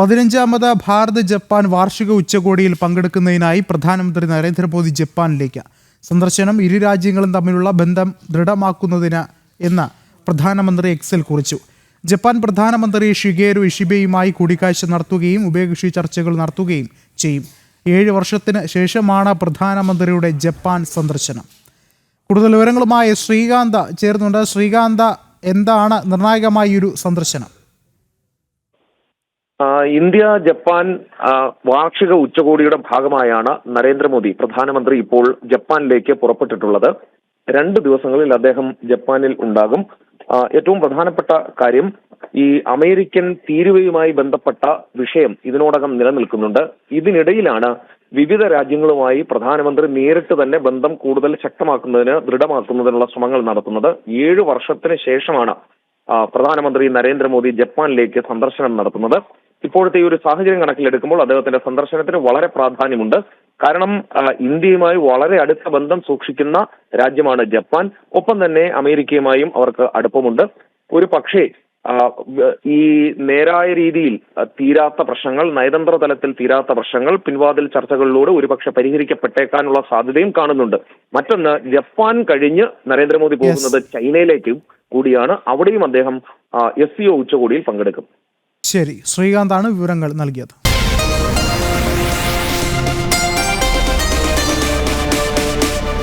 പതിനഞ്ചാമത് Bharat Japan വാർഷിക ഉച്ചകോടിയിൽ പങ്കെടുക്കുന്നതിനായി പ്രധാനമന്ത്രി നരേന്ദ്രമോദി ജപ്പാനിലേക്ക് സന്ദർശനം ഇരു രാജ്യങ്ങളും തമ്മിലുള്ള ബന്ധം ദൃഢമാക്കുന്നതിന് എന്ന് പ്രധാനമന്ത്രി എക്സിൽ കുറിച്ചു. ജപ്പാൻ പ്രധാനമന്ത്രി ഷിഗേരു ഇഷിബയുമായി കൂടിക്കാഴ്ച നടത്തുകയും ഉഭയകക്ഷി ചർച്ചകൾ നടത്തുകയും ചെയ്യും. ഏഴ് വർഷത്തിന് ശേഷമാണ് പ്രധാനമന്ത്രിയുടെ ജപ്പാൻ സന്ദർശനം. കൂടുതൽ വിവരങ്ങളുമായി ശ്രീകാന്ത ചേർന്നുണ്ട് ശ്രീകാന്ത എന്താണ് നിർണായകമായ ഒരു സന്ദർശനം? ഇന്ത്യ ജപ്പാൻ വാർഷിക ഉച്ചകോടിയുടെ ഭാഗമായാണ് നരേന്ദ്രമോദി പ്രധാനമന്ത്രി ഇപ്പോൾ ജപ്പാനിലേക്ക് പുറപ്പെട്ടിട്ടുള്ളത്. രണ്ട് ദിവസങ്ങളിൽ അദ്ദേഹം ജപ്പാനിൽ ഉണ്ടാകും. ഏറ്റവും പ്രധാനപ്പെട്ട കാര്യം ഈ അമേരിക്കൻ തീരുവയുമായി ബന്ധപ്പെട്ട വിഷയം ഇതിനോടകം നിലനിൽക്കുന്നുണ്ട്. ഇതിനിടയിലാണ് വിവിധ രാജ്യങ്ങളുമായി പ്രധാനമന്ത്രി നേരിട്ട് തന്നെ ബന്ധം കൂടുതൽ ശക്തമാക്കുന്നതിന് ദൃഢമാക്കുന്നതിനുള്ള ശ്രമങ്ങൾ നടത്തുന്നത്. ഏഴു വർഷത്തിന് ശേഷമാണ് പ്രധാനമന്ത്രി നരേന്ദ്രമോദി ജപ്പാനിലേക്ക് സന്ദർശനം നടത്തുന്നത്. ഇപ്പോഴത്തെ ഈ ഒരു സാഹചര്യം കണക്കിലെടുക്കുമ്പോൾ അദ്ദേഹത്തിന്റെ സന്ദർശനത്തിന് വളരെ പ്രാധാന്യമുണ്ട്. കാരണം ഇന്ത്യയുമായി വളരെ അടുത്ത ബന്ധം സൂക്ഷിക്കുന്ന രാജ്യമാണ് ജപ്പാൻ. ഒപ്പം തന്നെ അമേരിക്കയുമായും അവർക്ക് അടുപ്പമുണ്ട്. ഒരു പക്ഷേ ഈ നേരായ രീതിയിൽ തീരാത്ത പ്രശ്നങ്ങൾ നയതന്ത്ര തലത്തിൽ തീരാത്ത പ്രശ്നങ്ങൾ പിൻവാതിൽ ചർച്ചകളിലൂടെ ഒരുപക്ഷെ പരിഹരിക്കപ്പെട്ടേക്കാനുള്ള സാധ്യതയും കാണുന്നുണ്ട്. മറ്റൊന്ന് ജപ്പാൻ കഴിഞ്ഞ് നരേന്ദ്രമോദി പോകുന്നത് ചൈനയിലേക്കും കൂടിയാണ്. അവിടെയും അദ്ദേഹം എസ് സി ഒ ഉച്ചകോടിയിൽ പങ്കെടുക്കും. ശരി ശ്രീകാന്താണ് വിവരങ്ങൾ നൽകിയത്